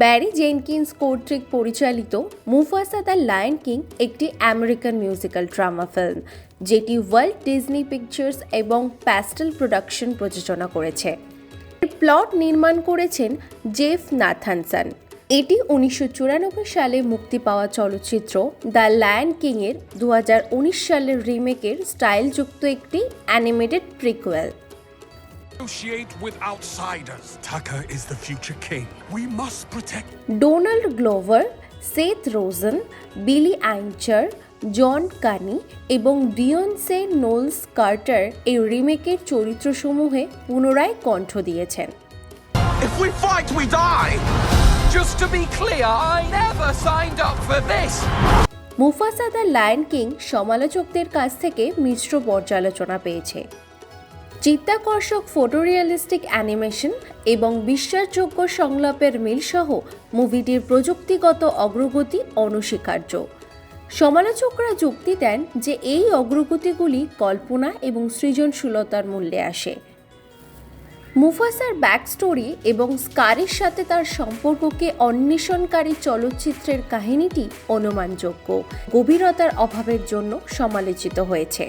Barry Jenkins কর্তৃক পরিচালিত Mufasa the Lion King একটি আমেরিকান মিউজিক্যাল ড্রামা ফিল্ম, যেটি ওয়ার্ল্ড ডিজনি পিকচার্স এবং প্যাস্টেল প্রোডাকশন প্রযোজনা করেছে। এর প্লট নির্মাণ করেছেন জেফ নাথানসন। এটি উনিশশো চুরানব্বই সালে মুক্তি পাওয়া চলচ্চিত্র দ্য লায়ন কিংয়ের দু হাজার উনিশ সালের রিমেকের স্টাইলযুক্ত একটি animated prequel. Negotiate with outsiders. Tucker is the future king. We must protect. Donald Glover Seth Rogen Billy অ্যাংচার John Kani এবং ডিয়নসে নোলস কার্টার এই রিমেকের চরিত্রসমূহে পুনরায় কণ্ঠ দিয়েছেন If we fight, we die. Just to be clear, I never signed up for this. Mufasa the Lion King সমালোচকদের কাছ থেকে মিশ্র পর্যালোচনা পেয়েছে চিত্তাকর্ষক ফটোরিয়ালিস্টিক অ্যানিমেশন এবং বিশ্বাসযোগ্য সংলাপের মিলসহ মুভিটির প্রযুক্তিগত অগ্রগতি অনস্বীকার্য। সমালোচকরা যুক্তি দেন যে এই অগ্রগতিগুলি কল্পনা এবং সৃজনশীলতার মূল্যে আসে। মুফাসার ব্যাকস্টোরি এবং স্কারের সাথে তার সম্পর্ককে অন্বেষণকারী চলচ্চিত্রের কাহিনীটি অনুমানযোগ্য। গভীরতার অভাবের জন্য সমালোচিত হয়েছে।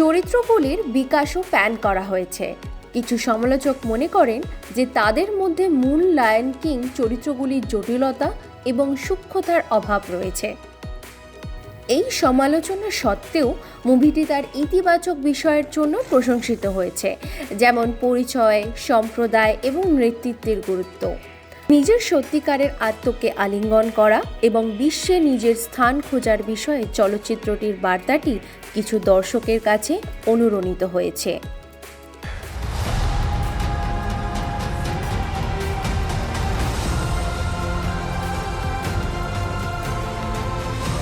চরিত্রগুলির বিকাশও প্যান করা হয়েছে। কিছু সমালোচক মনে করেন যে তাদের মধ্যে মূল লায়ন কিং চরিত্রগুলির জটিলতা এবং সূক্ষ্মতার অভাব রয়েছে। এই সমালোচনা সত্ত্বেও মুভিটি তার ইতিবাচক বিষয়ের জন্য প্রশংসিত হয়েছে, যেমন পরিচয়, সম্প্রদায় এবং নেতৃত্বের গুরুত্ব। নিজের সত্যিকারের আত্মকে আলিঙ্গন করা এবং বিশ্বে নিজের স্থান খোঁজার বিষয়ে চলচ্চিত্রটির বার্তাটি কিছু দর্শকের কাছে অনুরণিত হয়েছে।